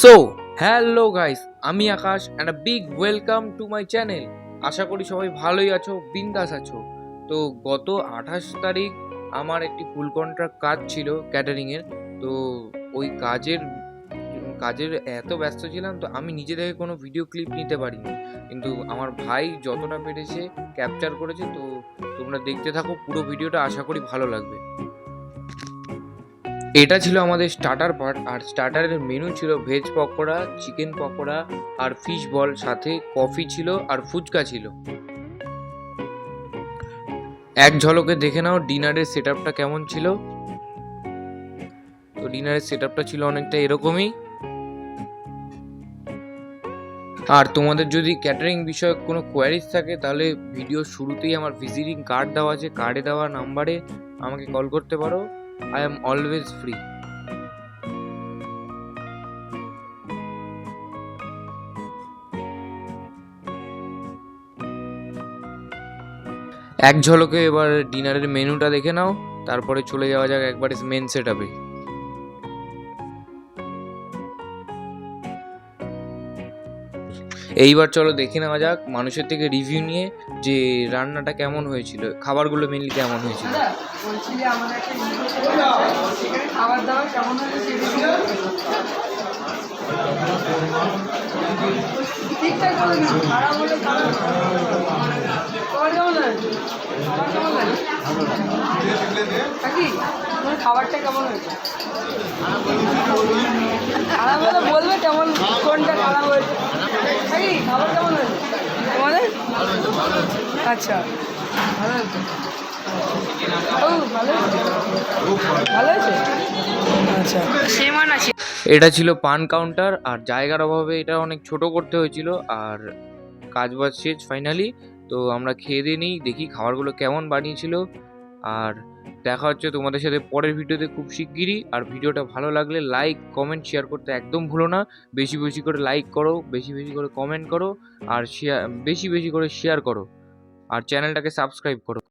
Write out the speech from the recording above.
So hello guys আমি Akash and a big welcome to my channel আশা করি সবাই ভালোই আছো, বিন্দাস আছো। তো গত আঠাশ তারিখ আমার একটি ফুল কন্ট্রাক্ট কাজ ছিল ক্যাটারিংয়ের তো ওই কাজের কাজের এত ব্যস্ত ছিলাম, তো আমি নিজে থেকে কোনো ভিডিও ক্লিপ নিতে পারিনি। কিন্তু আমার ভাই যতটা পেরেছে ক্যাপচার করেছে, তো তোমরা দেখতে থাকো, পুরো ভিডিওটা আশা করি ভালো লাগবে। এটা ছিল আমাদের স্টার্টার পার্ট আর স্টার্টারের মেনু ছিল ভেজ পকোড়া চিকেন পকোড়া, আর ফিশ বল সাথে কফি ছিল আর ফুচকা ছিল। এক ঝলকে দেখে নাও ডিনারের সেট কেমন ছিল। তো ডিনারের সেট ছিল অনেকটা এরকমই। আর তোমাদের যদি ক্যাটারিং বিষয়ক কোনো কোয়ারিজ থাকে, তাহলে ভিডিও শুরুতেই আমার ভিজিটিং কার্ড দেওয়া আছে কার্ডে দেওয়া নাম্বারে আমাকে কল করতে পারো। I am always free. এক ঝলকে এবার ডিনারের মেনুটা দেখে নাও, তারপরে চলে যাওয়া যাক একবারে মেন সেট আপে এইবার চলো দেখে নেওয়া যাক, মানুষের থেকে রিভিউ নিয়ে যে রান্নাটা কেমন হয়েছিল, খাবারগুলো মেনলি কেমন হয়েছিল। খাবারটা কেমন হয়েছে? বলবে কেমন, কোনটা খারাপ হয়েছে? তোমাদের? আচ্ছা। আচ্ছা। এটা ছিল পান কাউন্টার আর জায়গার অভাবে এটা অনেক ছোট করতে হয়েছিল আর কাজ বাজ শেষ ফাইনালি তো আমরা খেয়ে দিয়ে নিই দেখি খাবারগুলো কেমন বানিয়েছিল আর দেখা হচ্ছে তোমাদের সাথে পরের ভিডিওতে খুব শিগগিরই। আর ভিডিওটা ভালো লাগলে লাইক কমেন্ট শেয়ার করতে একদম ভুলো না। বেশি বেশি করে লাইক করো, বেশি বেশি করে কমেন্ট করো। আর শেয়ার বেশি বেশি করে শেয়ার করো। আর চ্যানেলটাকে সাবস্ক্রাইব করো।